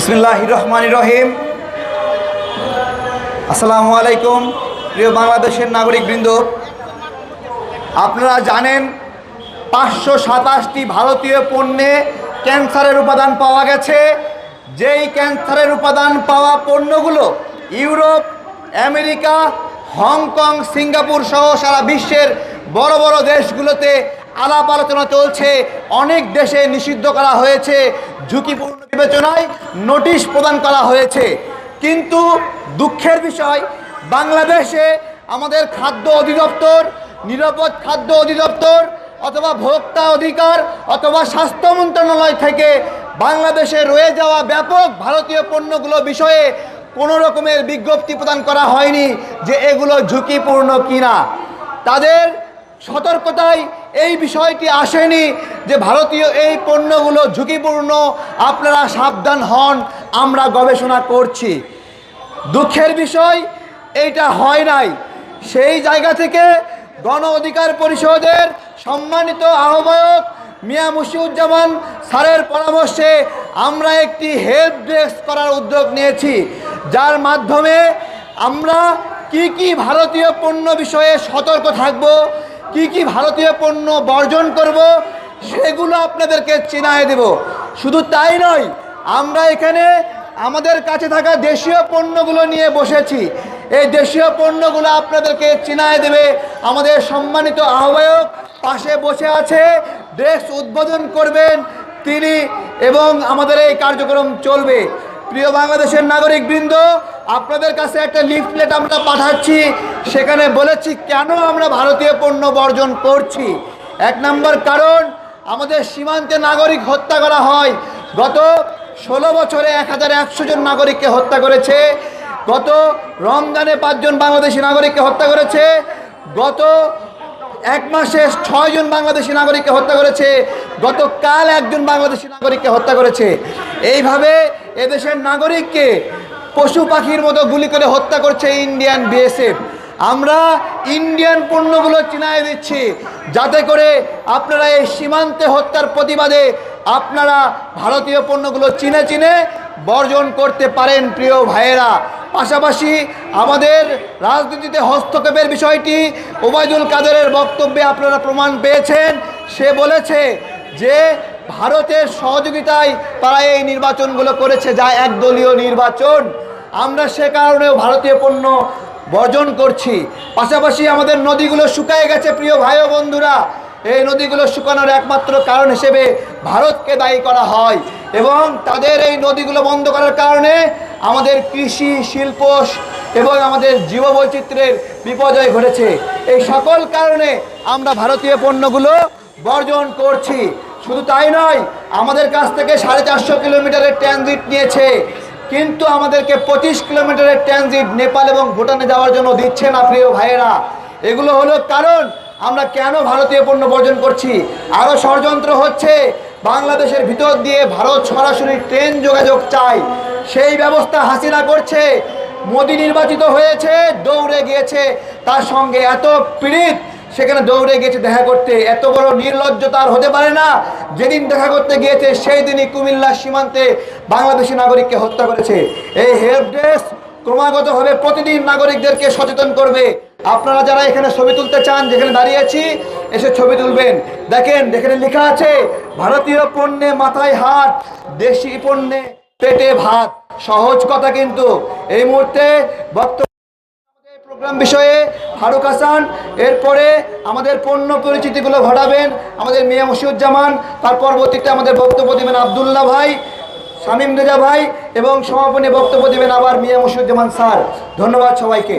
বিসমিল্লাহ রহমান রহিম। আসসালামু আলাইকুম, প্রিয় বাংলাদেশের নাগরিকবৃন্দ। আপনারা জানেন পাঁচশো সাতাশটি ভারতীয় পণ্যে ক্যান্সারের উপাদান পাওয়া গেছে। যেই ক্যান্সারের উপাদান পাওয়া পণ্যগুলো ইউরোপ, আমেরিকা, হংকং, সিঙ্গাপুর সহ সারা বিশ্বের বড় বড় দেশগুলোতে আলাপ আলোচনা চলছে। অনেক দেশে নিষিদ্ধ করা হয়েছে। ঝুঁকিপূর্ণ বিবেচনায় নোটিশ প্রদান করা হয়েছে। কিন্তু দুঃখের বিষয়, বাংলাদেশে আমাদের খাদ্য অধিদপ্তর, নিরাপদ খাদ্য অধিদপ্তর অথবা ভোক্তা অধিকার অথবা স্বাস্থ্য মন্ত্রণালয় থেকে বাংলাদেশে রয়ে যাওয়া ব্যাপক ভারতীয় পণ্যগুলো বিষয়ে কোনো রকমের বিজ্ঞপ্তি প্রদান করা হয়নি যে এগুলো ঝুঁকিপূর্ণ কিনা। তাদের সতর্কতায় এই বিষয়টি আসেনি যে ভারতীয় এই পণ্যগুলো ঝুঁকিপূর্ণ, আপনারা সাবধান হন, আমরা গবেষণা করছি। দুঃখের বিষয়, এইটা হয় নাই। সেই জায়গা থেকে গণ অধিকার পরিষদের সম্মানিত আহ্বায়ক মিয়া মুশিউজ্জামান স্যারের পরামর্শে আমরা একটি হেল্প ডেস্ক করার উদ্যোগ নিয়েছি, যার মাধ্যমে আমরা কি কি ভারতীয় পণ্য বিষয়ে সতর্ক থাকব কি কি ভারতীয় পণ্য বর্জন করব, সেগুলো আপনাদেরকে চেনায় দেব। শুধু তাই নয়, আমরা এখানে আমাদের কাছে থাকা দেশীয় পণ্যগুলো নিয়ে বসেছি। এই দেশীয় পণ্যগুলো আপনাদেরকে চেনায় দেবে আমাদের সম্মানিত আহ্বায়ক। পাশে বসে আছে ড্রেস উদ্বোধন করবেন তিনি এবং আমাদের এই কার্যক্রম চলবে। প্রিয় বাংলাদেশের নাগরিকবৃন্দ, আপনাদের কাছে একটা লিফলেট আমরা পাঠাচ্ছি। সেখানে বলেছি, কেন আমরা ভারতীয় পণ্য বর্জন করছি? এক নম্বর কারণ, আমাদের সীমান্তে নাগরিক হত্যা করা হয়। গত ষোলো বছরে এক হাজার একশো জন নাগরিককে হত্যা করেছে। গত রমজানে পাঁচজন বাংলাদেশি নাগরিককে হত্যা করেছে। গত এক মাসে ছয়জন বাংলাদেশি নাগরিককে হত্যা করেছে। গতকাল একজন বাংলাদেশি নাগরিককে হত্যা করেছে। এইভাবে এদেশের নাগরিককে পশু পাখির মতো গুলি করে হত্যা করছে ইন্ডিয়ান বিএসএফ। আমরা ইন্ডিয়ান পণ্যগুলো চিনায় দিচ্ছি। যাতে করে আপনারা এই সীমান্তে হত্যার প্রতিবাদে আপনারা ভারতীয় পণ্যগুলো চিনে চিনে বর্জন করতে পারেন, প্রিয় ভাইয়েরা। পাশাপাশি আমাদের রাজনীতিতে হস্তক্ষেপের বিষয়টি ওবায়দুল কাদেরের বক্তব্যে আপনারা প্রমাণ পেয়েছেন। সে বলেছে যে ভারতের সহযোগিতায় তারা এই নির্বাচনগুলো করেছে, যা একদলীয় নির্বাচন। আমরা সে কারণেও ভারতীয় পণ্য বর্জন করছি। পাশাপাশি আমাদের নদীগুলো শুকায় গেছে, প্রিয় ভাই ও বন্ধুরা। এই নদীগুলো শুকানোর একমাত্র কারণ হিসেবে ভারতকে দায়ী করা হয় এবং তাদের এই নদীগুলো বন্ধ করার কারণে আমাদের কৃষি, শিল্প এবং আমাদের জীববৈচিত্র্যের বিপর্যয় ঘটেছে। এই সকল কারণে আমরা ভারতীয় পণ্যগুলো বর্জন করছি। শুধু তাই নয়, আমাদের কাছ থেকে সাড়ে চারশো কিলোমিটারের ট্রানজিট নিয়েছে। কিন্তু আমাদেরকে পঁচিশ কিলোমিটারের ট্রানজিট নেপাল এবং ভুটানে যাওয়ার জন্য দিচ্ছে না প্রিয় ভাইয়েরা। এগুলো হলো কারণ, আমরা কেন ভারতীয় পণ্য বর্জন করছি? আরও ষড়যন্ত্র হচ্ছে, বাংলাদেশের ভিতর দিয়ে ভারত সরাসরি ট্রেন যোগাযোগ চায় সেই ব্যবস্থা হাসিনা করছে, মোদী নির্বাচিত হয়েছে, দৌড়ে গিয়েছে। তার সঙ্গে এত পীড়িত সেখানে দৌড়ে গেছে দেখা করতে। এত বড় নির্লজ্জতা আর হতে পারে না। যেদিন দেখা করতে গিয়েছে, সেই দিনই কুমিল্লা সীমান্তে বাংলাদেশি নাগরিককে হত্যা করেছে। এই হেল্প ডেস্ক ক্রমাগতভাবে প্রতিদিন নাগরিকদেরকে সচেতন করবে। আপনারা যারা এখানে ছবি তুলতে চান, যেখানে দাঁড়িয়েছি এসে ছবি তুলবেন। দেখেন, যেখানে লেখা আছে, ভারতীয় পণ্যে মাথায় হাত, দেশি পণ্যে পেটে ভাত। সহজ কথা কিন্তু। এই মুহূর্তে বক্তব্য প্রোগ্রাম বিষয়ে ফারুক হাসান এরপরে আমাদের পণ্য পরিচিতিগুলো ঘটাবেন আমাদের মিয়া মুশিউজ্জামান তার পরবর্তীতে আমাদের বক্তব্য দেবেন আবদুল্লাহ ভাই শামীম রেজা ভাই এবং সমাপনী বক্তব্য দেবেন আবার মিয়া মুশিউজ্জামান স্যার। ধন্যবাদ সবাইকে।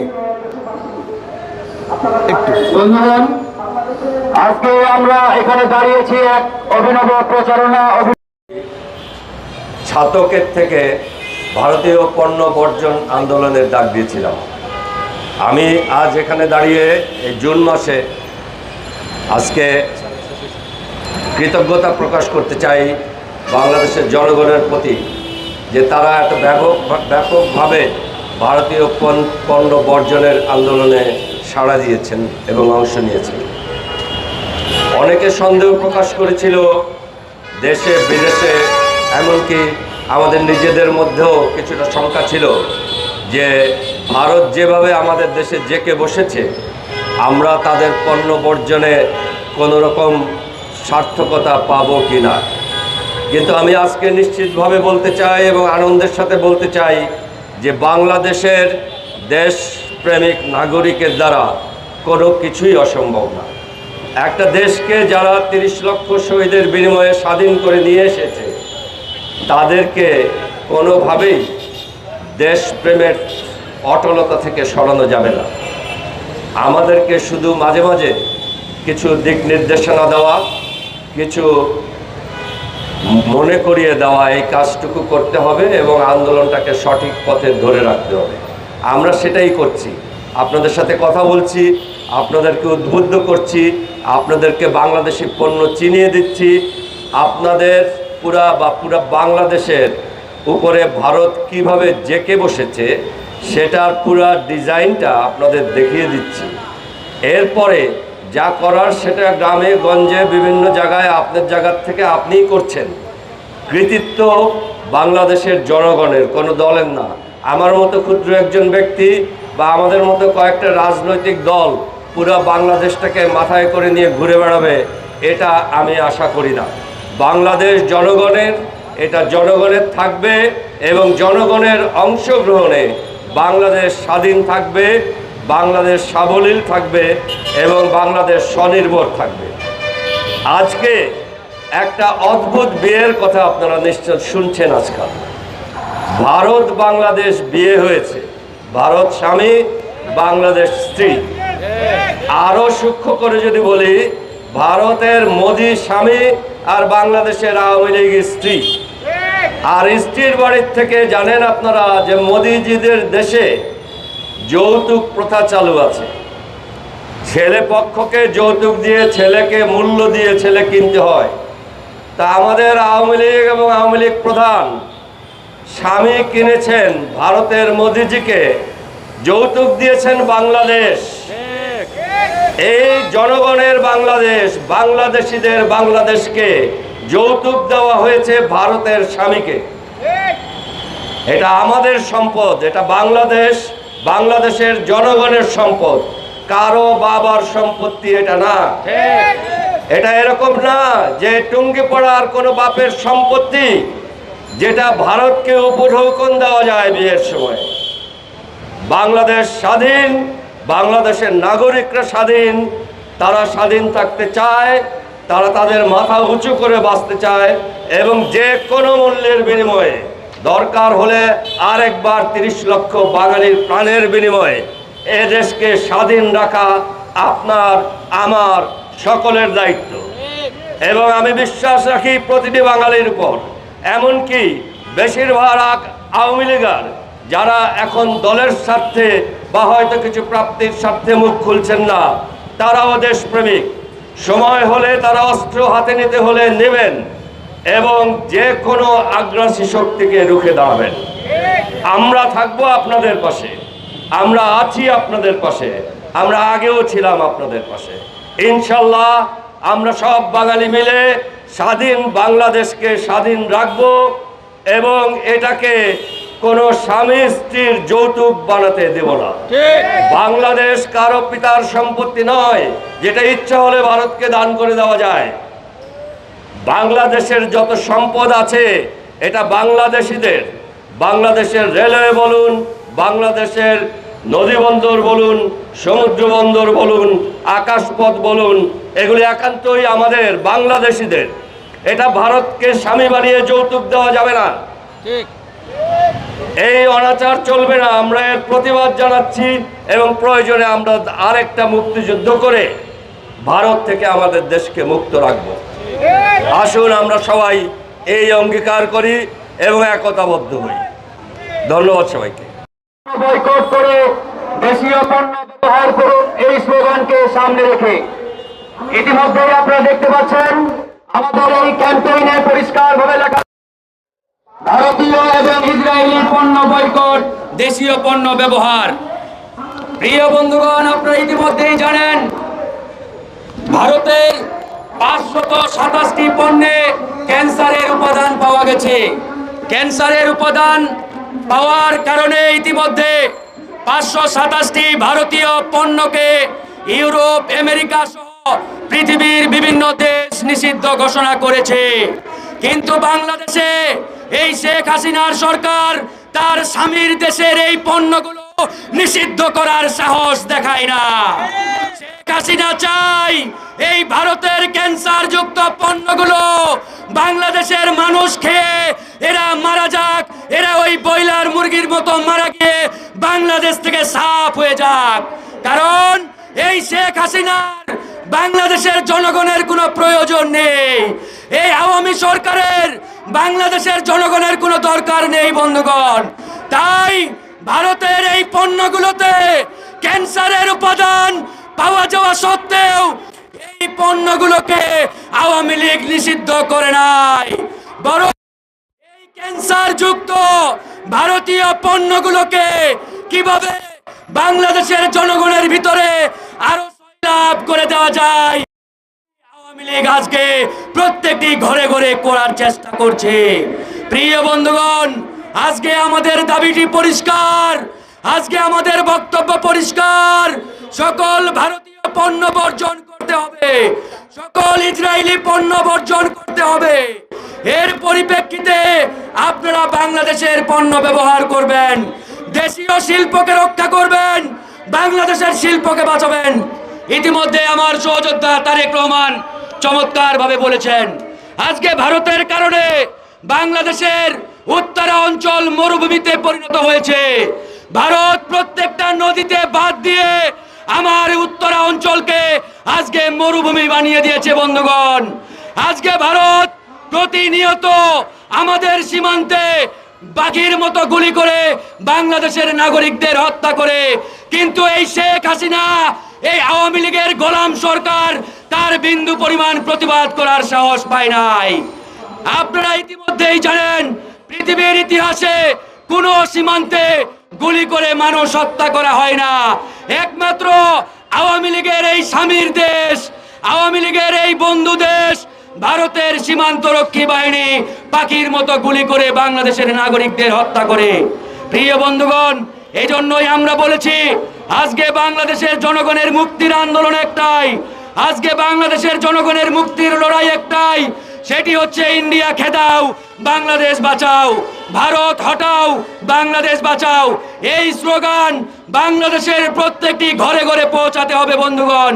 বন্ধুগণ আজকে আমরা এখানে দাঁড়িয়েছি এক অভিনব প্রচারণা ছাতকের থেকে ভারতীয় পণ্য বর্জন আন্দোলনের ডাক দিয়েছিলাম। আমি আজ এখানে দাঁড়িয়ে এই জুন মাসে আজকে কৃতজ্ঞতা প্রকাশ করতে চাই বাংলাদেশের জনগণের প্রতি যে তারা এত ব্যাপক ব্যাপকভাবে ভারতীয় পণ- পণ্য বর্জনের আন্দোলনে সাড়া দিয়েছেন এবং অংশ নিয়েছেন। অনেকে সন্দেহ প্রকাশ করেছিল দেশে, বিদেশে, এমনকি আমাদের নিজেদের মধ্যেও কিছুটা শঙ্কা ছিল যে ভারত যেভাবে আমাদের দেশে জেকে বসেছে, আমরা তাদের পণ্য বর্জনে কোনো রকম সার্থকতা পাব কি না। কিন্তু আমি আজকে নিশ্চিতভাবে বলতে চাই এবং আনন্দের সাথে বলতে চাই যে বাংলাদেশের দেশপ্রেমিক নাগরিকের দ্বারা কোনো কিছুই অসম্ভব না। একটা দেশকে যারা তিরিশ লক্ষ শহীদের বিনিময়ে স্বাধীন করে নিয়ে এসেছে, তাদেরকে কোনোভাবেই দেশপ্রেমের অটলতা থেকে সরানো যাবে না। আমাদেরকে শুধু মাঝে মাঝে কিছু দিক নির্দেশনা দেওয়া, কিছু মনে করিয়ে দেওয়া, এই কাজটুকু করতে হবে এবং আন্দোলনটাকে সঠিক পথে ধরে রাখতে হবে। আমরা সেটাই করছি। আপনাদের সাথে কথা বলছি, আপনাদেরকে উদ্বুদ্ধ করছি, আপনাদেরকে বাংলাদেশি পণ্য চিনিয়ে দিচ্ছি। আপনাদের পুরা বা পুরা বাংলাদেশের উপরে ভারত কীভাবে জেকে বসেছে সেটার পুরা ডিজাইনটা আপনাদের দেখিয়ে দিচ্ছি। এরপরে যা করার সেটা গ্রামে, গঞ্জে, বিভিন্ন জায়গায় আপনার জায়গার থেকে আপনিই করছেন। কৃতিত্ব বাংলাদেশের জনগণের, কোনো দলের না। আমার মতো ক্ষুদ্র একজন ব্যক্তি বা আমাদের মতো কয়েকটা রাজনৈতিক দল পুরো বাংলাদেশটাকে মাথায় করে নিয়ে ঘুরে বেড়াবে, এটা আমি আশা করি না। বাংলাদেশ জনগণের, এটা জনগণের থাকবে এবং জনগণের অংশগ্রহণে বাংলাদেশ স্বাধীন থাকবে, বাংলাদেশ সাবলীল থাকবে এবং বাংলাদেশ স্বনির্ভর থাকবে। আজকে একটা অদ্ভুত বিয়ের কথা আপনারা নিশ্চয় শুনছেন আজকাল। ভারত বাংলাদেশ বিয়ে হয়েছে। ভারত স্বামী, বাংলাদেশ স্ত্রী। আরও সূক্ষ্ম করে যদি বলি, ভারতের মোদি স্বামী আর বাংলাদেশের আওয়ামী লীগ স্ত্রী। আর স্ত্রীর বাড়ির থেকে জানেন আপনারা যে মোদিজিদের দেশে যৌতুক প্রথা চালু আছে। ছেলে পক্ষকে যৌতুক দিয়ে ছেলেকে মূল্য দিয়ে ছেলে কিনতে হয়। তা আমাদের আওয়ামী লীগ এবং আওয়ামী লীগ প্রধান স্বামী কিনেছেন ভারতের মোদিজিকে, যৌতুক দিয়েছেন বাংলাদেশ। এই জনগণের বাংলাদেশ, বাংলাদেশিদের বাংলাদেশকে যৌতুক দেওয়া হয়েছে ভারতের স্বামীকে। এটা আমাদের সম্পদ, এটা বাংলাদেশ, বাংলাদেশের জনগণের সম্পদ। কারও বাবার সম্পত্তি এটা না। এটা এরকম না যে টুঙ্গি পড়ার কোনো বাপের সম্পত্তি যেটা ভারতকে উপঢৌকন দেওয়া যায় বিয়ের সময়। বাংলাদেশ স্বাধীন, বাংলাদেশের নাগরিকরা স্বাধীন, তারা স্বাধীন থাকতে চায়। তারা তাদের মাথা উঁচু করে বাঁচতে চায় এবং যে কোনো মূল্যের বিনিময়ে। দরকার হলে আরেকবার তিরিশ লক্ষ বাঙালির প্রাণের বিনিময়ে এ দেশকে স্বাধীন রাখা আপনার, আমার, সকলের দায়িত্ব। এবং আমি বিশ্বাস রাখি প্রতিটি বাঙালির উপর। এমনকি বেশিরভাগ আওয়ামী লীগার যারা এখন দলের স্বার্থে বা হয়তো কিছু প্রাপ্তির স্বার্থে মুখ খুলছেন না, তারাও দেশপ্রেমিক। সময় হলে তারা অস্ত্র হাতে নিতে হলে নেবেন এবং যে কোনো আগ্রাসী শক্তিকে রুখে দাঁড়াবেন। আমরা থাকব আপনাদের পাশে, আমরা আছি আপনাদের পাশে, আমরা আগেও ছিলাম আপনাদের পাশে। ইনশাল্লাহ আমরা সব বাঙালি মিলে স্বাধীন বাংলাদেশকে স্বাধীন রাখব এবং এটাকে কোনো স্বামী স্ত্রীর যৌতুক বানাতে দেব না। বাংলাদেশ কারও পিতার সম্পত্তি নয় যেটা ইচ্ছা হলে ভারতকে দান করে দেওয়া যায়। বাংলাদেশের যত সম্পদ আছে এটা বাংলাদেশিদের। বাংলাদেশের রেলওয়ে বলুন বাংলাদেশের নদী বন্দর বলুন সমুদ্র বন্দর বলুন আকাশপথ বলুন এগুলি একান্তই আমাদের বাংলাদেশিদের। এটা ভারতকে স্বামী বানিয়ে যৌতুক দেওয়া যাবে না। এই অনাচার চলবে না, আমরা এর প্রতিবাদ জানাচ্ছি এবং প্রয়োজনে আমরা আরেকটা মুক্তিযুদ্ধ করে ভারত থেকে আমাদের দেশকে মুক্ত রাখব। আসুন আমরা সবাই এই অঙ্গীকার করি এবং একতাবদ্ধ হই। ধন্যবাদ সবাইকে। ইতিমধ্যে আপনারা দেখতে পাচ্ছেন, আমাদের এই ক্যাম্পেইনে পরিষ্কার ভাবে লেখা ভারতীয় এবং ইসরায়েলি পণ্য বয়কট, দেশীয় পণ্য ব্যবহার। প্রিয় বন্ধুগণ, আপনারা ইতিমধ্যেই জানেন ভারতের পাঁচশত সাতাশটি পণ্যে ক্যান্সারের উপাদান পাওয়া গেছে। ক্যান্সারের উপাদান পাওয়ার কারণে ইতিমধ্যে পাঁচশো সাতাশটি ভারতীয় পণ্যকে ইউরোপ, আমেরিকা সহ পৃথিবীর বিভিন্ন দেশ নিষিদ্ধ ঘোষণা করেছে। কিন্তু বাংলাদেশে এই শেখ হাসিনার সরকার তার স্বামীর দেশের এই পণ্যগুলো নিষিদ্ধ করার সাহস দেখায় না। শেখ হাসিনা চাই এই ভারতের ক্যান্সার যুক্ত পণ্যগুলো বাংলাদেশের মানুষ খেয়ে এরা মারা যাক, এরা ওই বয়লার মুরগির মতো মারা গিয়ে বাংলাদেশ থেকে সাফ হয়ে যাক। কারণ এই শেখ হাসিনার বাংলাদেশের জনগণের কোনো প্রয়োজন নেই। এই আওয়ামী সরকারের বাংলাদেশের জনগণের কোনো দরকার নেই, বন্ধুগণ। তাই ভারতের এই পণ্যগুলোতে ক্যান্সারের উপাদান পাওয়া যাওয়া সত্ত্বেও এই পণ্যগুলোকে আওয়ামী লীগ নিষিদ্ধ করে নাই। বরং এই ক্যান্সার যুক্ত ভারতীয় পণ্যগুলোকে কীভাবে বাংলাদেশের জনগণের ভিতরে দেওয়া যায়। আওয়ামী লীগ আজকে প্রত্যেকটি ঘরে ঘরে করার চেষ্টা করছে। প্রিয় বন্ধুগণ, আজকে আমাদের দাবিটি পরিষ্কার। আজকে আমাদের বক্তব্য পরিষ্কার। সকল ভারতীয় পণ্য বর্জন করতে হবে। সকল ইসরায়েলি পণ্য বর্জন করতে হবে। এর পরিপ্রেক্ষিতে আপনারা বাংলাদেশের পণ্য ব্যবহার করবেন। দেশীয় শিল্পকে রক্ষা করবেন। বাংলাদেশের শিল্পকে বাঁচাবেন। ইতিমধ্যে আমার সহযোদ্ধা তারেক রহমান চমৎকার ভাবে বলেছেন, আজকে ভারতের কারণে বাংলাদেশের উত্তরা অঞ্চল মরুভূমিতে পরিণত হয়েছে। ভারত প্রত্যেকটা নদীতে বাদ দিয়ে আমার উত্তরা অঞ্চলকে আজকে মরুভূমি বানিয়ে দিয়েছে বন্ধুগণ। আজকে ভারত প্রতিনিয়ত আমাদের সীমান্তে বাঘের মতো গুলি করে বাংলাদেশের নাগরিকদের হত্যা করে। কিন্তু এই শেখ হাসিনা এই আওয়ামী লীগের গোলাম সরকার তার বিন্দু পরিমাণ প্রতিবাদ করার সাহস পায় নাই। আপনারা ইতিমধ্যেই জানেন, পৃথিবীর ইতিহাসে কোন সীমান্তে গুলি করে মানুষ হত্যা করা হয় না। একমাত্র আওয়ামী লীগের এই স্বামীর দেশ, আওয়ামী লীগের এই বন্ধু দেশ, ভারতের সীমান্ত রক্ষী বাহিনী পাখির মতো গুলি করে বাংলাদেশের নাগরিকদের হত্যা করে। প্রিয় বন্ধুগণ এই জন্যই আমরা বলেছি আজকে বাংলাদেশের জনগণের মুক্তির আন্দোলন একটাই। আজকে বাংলাদেশের জনগণের মুক্তির লড়াই একটাই। সেটি হচ্ছে ইন্ডিয়া খেদাও, বাংলাদেশ বাঁচাও। ভারত হটাও, বাংলাদেশ বাঁচাও। এই স্লোগান বাংলাদেশের প্রত্যেকটি ঘরে ঘরে পৌঁছাতে হবে, বন্ধুগণ।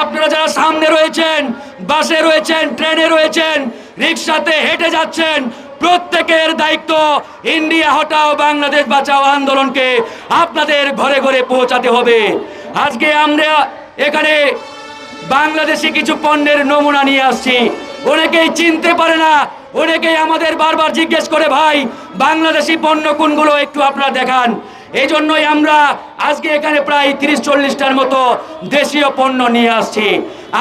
আপনারা যারা সামনে রয়েছেন, বাসে রয়েছেন, ট্রেনে রয়েছেন, রিক্সাতে হেঁটে যাচ্ছেন প্রত্যেকের দায়িত্ব ইন্ডিয়া হটাও, বাংলাদেশ বাঁচাও আন্দোলনকে আপনাদের ঘরে ঘরে পৌঁছাতে হবে। আজকে আমরা এখানে বাংলাদেশি কিছু পণ্যের নমুনা নিয়ে আসছি। অনেকেই চিনতে পারে না, অনেকেই আমাদের বারবার জিজ্ঞেস করে, ভাই, বাংলাদেশি পণ্য কোনগুলো একটু আপনারা দেখান? এই জন্যই আমরা আজকে এখানে প্রায় তিরিশ চল্লিশটার মতো দেশীয় পণ্য নিয়ে আসছি।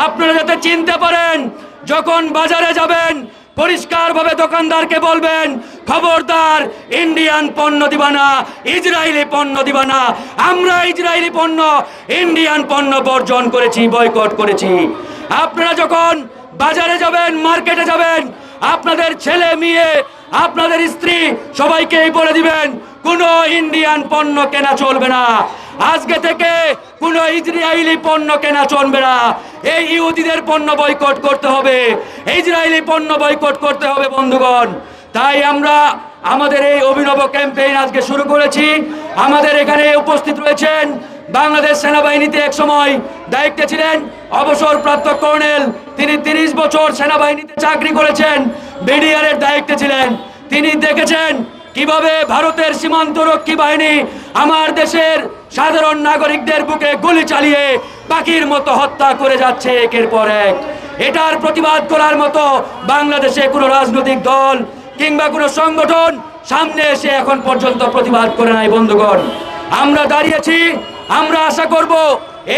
আপনারা যাতে চিনতে পারেন, যখন বাজারে যাবেন পরিষ্কারভাবে দোকানদারকে বলবেন, খবরদার, ইন্ডিয়ান পণ্য দিবা না ইসরায়েলি পণ্য দিবা না আমরা ইসরায়েলি পণ্য, ইন্ডিয়ান পণ্য বর্জন করেছি, বয়কট করেছি। আপনারা যখন বাজারে যাবেন, মার্কেটে যাবেন, আপনাদের ছেলে, মেয়ে, আপনাদের স্ত্রী সবাইকেই বলে দিবেন, কোনো ইন্ডিয়ান পণ্য কেনা চলবে না। আজকে থেকে কোনো ইসরায়েলি পণ্য কেনা চলবে না। এই ইহুদিদের পণ্য বয়কট করতে হবে। ইসরায়েলি পণ্য বয়কট করতে হবে, বন্ধুগণ। তাই আমরা আমাদের এই অভিনব ক্যাম্পেইন আজকে শুরু করেছি। আমাদের এখানে উপস্থিত রয়েছেন বাংলাদেশ সেনাবাহিনীতে এক সময় দায়িত্বে ছিলেন অবসরপ্রাপ্ত কর্নেল। তিনি তিরিশ বছর সেনাবাহিনীতে চাকরি করেছেন, বিডিআরের দায়িত্বে ছিলেন। তিনি দেখেছেন কীভাবে ভারতের সীমান্ত রক্ষী বাহিনী আমার দেশের সাধারণ নাগরিকদের বুকে গুলি চালিয়ে পাখির মতো হত্যা করে যাচ্ছে একের পর এক? এটার প্রতিবাদ করার মতো বাংলাদেশে কোনো রাজনৈতিক দল কিংবা কোনো সংগঠন সামনে এসে এখন পর্যন্ত প্রতিবাদ করে নাই, বন্ধুগণ। আমরা দাঁড়িয়েছি, আমরা আশা করব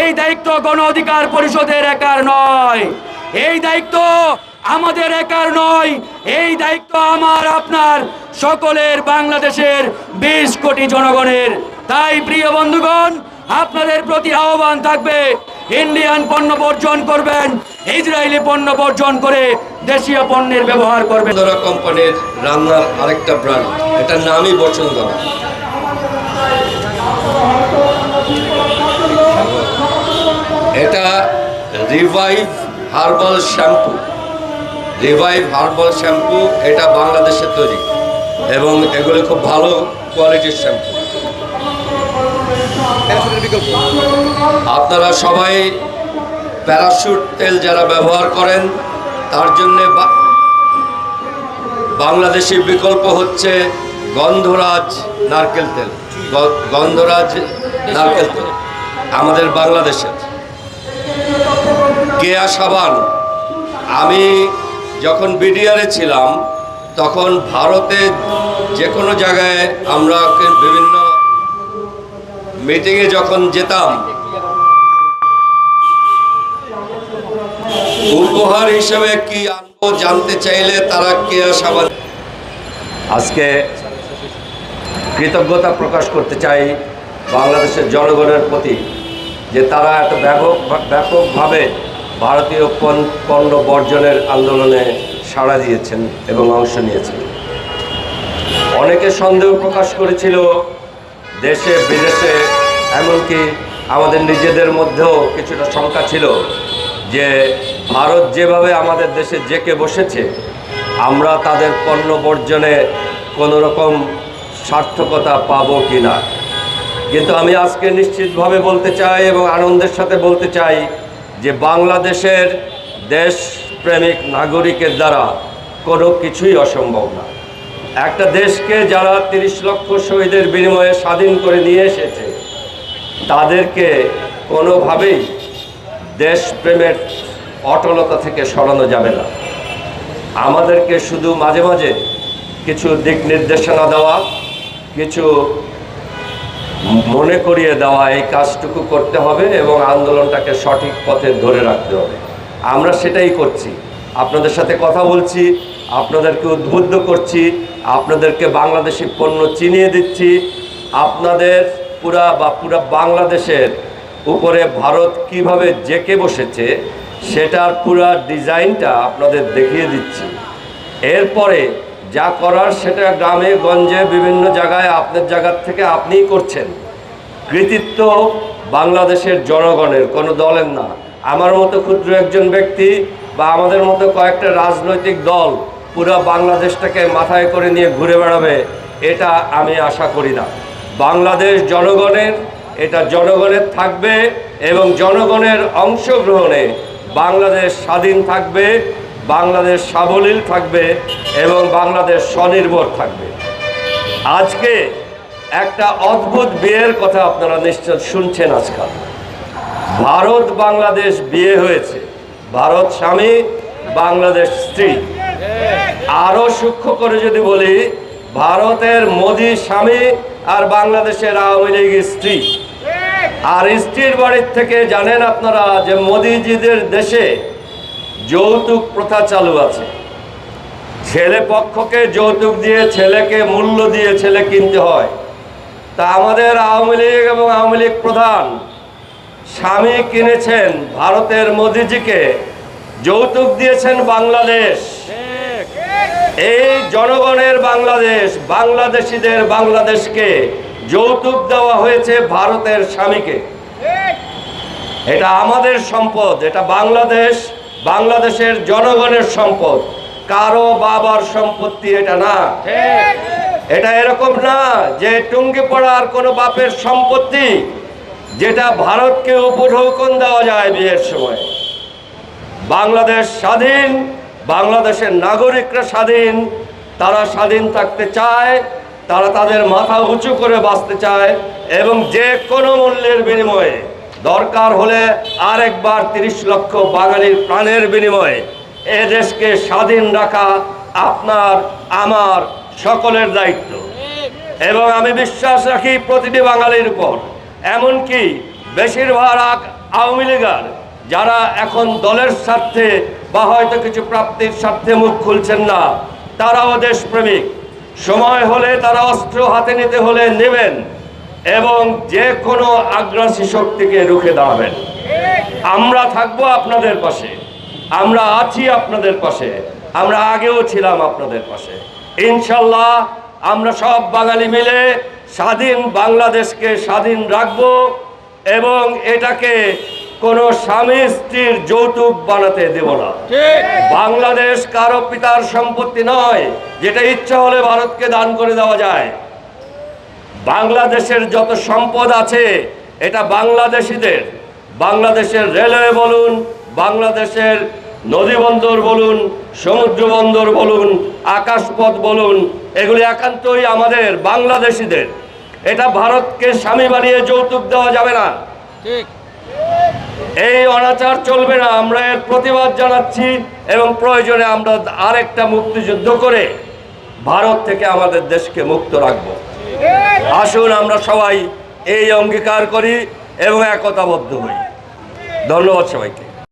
এই দায়িত্ব গণ অধিকার পরিষদের একার নয়। এই দায়িত্ব আমাদের একার নয়, এই দায়িত্ব আমার, আপনার, সকলের বাংলাদেশের বিশ কোটি জনগণের। তাই প্রিয় বন্ধুগণ, আপনাদের প্রতি আহ্বান থাকবে, ইন্ডিয়ান পণ্য বর্জন করবেন, ইসরায়েলি পণ্য বর্জন করে দেশীয় পণ্যের ব্যবহার করবেন। বসুন্ধরা কোম্পানির রান্নার আরেকটা ব্র্যান্ড, এটার নামই বসুন্ধরা এটা revive herbal shampoo. Revive herbal shampoo এটা বাংলাদেশে তৈরি। এবং এগুলো খুব ভালো কোয়ালিটির শ্যাম্পু আপনারা সবাই প্যারাশুট তেল যারা ব্যবহার করেন, তার জন্যে বাংলাদেশি বিকল্প হচ্ছে গন্ধরাজ নারকেল তেল। গন্ধরাজ নারকেল তেল। আমাদের বাংলাদেশের। কেয়া সাবান। আমি যখন বিডিআরে ছিলাম, তখন ভারতে যে কোনো জায়গায় আমরা বিভিন্ন মিটিংয়ে যখন যেতাম, উপহার হিসেবে কি আনব জানতে চাইলে তারা কেয়া সাবান আজকে কৃতজ্ঞতা প্রকাশ করতে চাই বাংলাদেশের জনগণের প্রতি যে তারা এত ব্যাপক ব্যাপকভাবে ভারতীয় পণ- পণ্য বর্জনের আন্দোলনে সাড়া দিয়েছেন এবং অংশ নিয়েছেন। অনেকে সন্দেহ প্রকাশ করেছিল দেশে, বিদেশে, এমনকি আমাদের নিজেদের মধ্যেও কিছুটা শঙ্কা ছিল যে ভারত যেভাবে আমাদের দেশে জেকে বসেছে, আমরা তাদের পণ্য বর্জনে কোনো রকম সার্থকতা পাবো কি না? কিন্তু আমি আজকে নিশ্চিতভাবে বলতে চাই এবং আনন্দের সাথে বলতে চাই যে বাংলাদেশের দেশপ্রেমিক নাগরিকের দ্বারা কোনো কিছুই অসম্ভব না। একটা দেশকে যারা তিরিশ লক্ষ শহীদের বিনিময়ে স্বাধীন করে নিয়ে এসেছে, তাদেরকে কোনোভাবেই দেশপ্রেমের অটলতা থেকে সরানো যাবে না। আমাদেরকে শুধু মাঝে মাঝে কিছু দিক নির্দেশনা দেওয়া, কিছু মনে করিয়ে দেওয়া এই কাজটুকু করতে হবে এবং আন্দোলনটাকে সঠিক পথে ধরে রাখতে হবে। আমরা সেটাই করছি। আপনাদের সাথে কথা বলছি, আপনাদেরকে উদ্বুদ্ধ করছি, আপনাদেরকে বাংলাদেশি পণ্য চিনিয়ে দিচ্ছি। আপনাদের পুরা বা পুরা বাংলাদেশের উপরে ভারত কীভাবে জেকে বসেছে, সেটার পুরা ডিজাইনটা আপনাদের দেখিয়ে দিচ্ছি। এরপরে যা করার সেটা গ্রামে, গঞ্জে, বিভিন্ন জায়গায় আপনার জায়গার থেকে আপনিই করছেন। কৃতিত্ব বাংলাদেশের জনগণের, কোনো দলের না। আমার মতো ক্ষুদ্র একজন ব্যক্তি বা আমাদের মতো কয়েকটা রাজনৈতিক দল পুরো বাংলাদেশটাকে মাথায় করে নিয়ে ঘুরে বেড়াবে, এটা আমি আশা করি না। বাংলাদেশ জনগণের, এটা জনগণের থাকবে এবং জনগণের অংশগ্রহণে বাংলাদেশ স্বাধীন থাকবে। বাংলাদেশ সাবলীল থাকবে এবং বাংলাদেশ স্বনির্ভর থাকবে। আজকে একটা অদ্ভুত বিয়ের কথা আপনারা নিশ্চয় শুনছেন আজকাল। ভারত বাংলাদেশ বিয়ে হয়েছে। ভারত স্বামী, বাংলাদেশ স্ত্রী। আরও সূক্ষ্ম করে যদি বলি, ভারতের মোদি স্বামী আর বাংলাদেশের আওয়ামী লীগ স্ত্রী। আর স্ত্রীর বাড়ির থেকে জানেন আপনারা যে মোদিজিদের দেশে যৌতুক প্রথা চালু আছে। ছেলে পক্ষকে যৌতুক দিয়ে ছেলেকে মূল্য দিয়ে ছেলে কিনতে হয়। তা আমাদের আওয়ামী লীগ এবং আওয়ামী লীগ প্রধান স্বামী কিনেছেন ভারতের মোদিজিকে, যৌতুক দিয়েছেন বাংলাদেশ। এই জনগণের বাংলাদেশ, বাংলাদেশিদের বাংলাদেশকে যৌতুক দেওয়া হয়েছে ভারতের স্বামীকে। এটা আমাদের সম্পদ, এটা বাংলাদেশ বাংলাদেশের জনগণের সম্পদ। কারও বাবার সম্পত্তি এটা না। এটা এরকম না যে টুঙ্গি পড়ার কোনো বাপের সম্পত্তি যেটা ভারতকে উপঢৌকন দেওয়া যায় বিয়ের সময়। বাংলাদেশ স্বাধীন, বাংলাদেশের নাগরিকরা স্বাধীন, তারা স্বাধীন থাকতে চায়, তারা তাদের মাথা উঁচু করে বাঁচতে চায় এবং যে কোনো মূল্যের বিনিময়ে দরকার হলে আরেকবার তিরিশ লক্ষ বাঙালির প্রাণের বিনিময়ে এ দেশকে স্বাধীন রাখা আপনার, আমার, সকলের দায়িত্ব। এবং আমি বিশ্বাস রাখি প্রতিটি বাঙালির উপর। এমনকি বেশিরভাগ আওয়ামী লীগার যারা এখন দলের স্বার্থে বা হয়তো কিছু প্রাপ্তির স্বার্থে মুখ খুলছেন না, তারাও দেশপ্রেমিক। সময় হলে তারা অস্ত্র হাতে নিতে হলে নেবেন। এবং যে কোনো আগ্রাসী শক্তিকে রুখে দাঁড়াবেন। আমরা থাকব আপনাদের পাশে। আমরা আছি আপনাদের পাশে। আমরা আগেও ছিলাম আপনাদের পাশে। ইনশাল্লাহ আমরা সব বাঙালি মিলে স্বাধীন বাংলাদেশকে স্বাধীন রাখব এবং এটাকে কোনো স্বামী স্ত্রীর যৌতুক বানাতে দেব না। বাংলাদেশ কারও পিতার সম্পত্তি নয়, যেটা ইচ্ছা হলে ভারতকে দান করে দেওয়া যায়। বাংলাদেশের যত সম্পদ আছে এটা বাংলাদেশিদের। বাংলাদেশের রেলওয়ে বলুন বাংলাদেশের নদী বন্দর বলুন সমুদ্র বন্দর বলুন আকাশপথ বলুন এগুলি একান্তই আমাদের বাংলাদেশিদের। এটা ভারতকে স্বামী বানিয়ে যৌতুক দেওয়া যাবে না। এই অনাচার চলবে না আমরা এর প্রতিবাদ জানাচ্ছি এবং প্রয়োজনে আমরা আরেকটা মুক্তিযুদ্ধ করে ভারত থেকে আমাদের দেশকে মুক্ত রাখব। আসুন আমরা সবাই এই অঙ্গীকার করি এবং একতাবদ্ধ হই। ধন্যবাদ সবাইকে।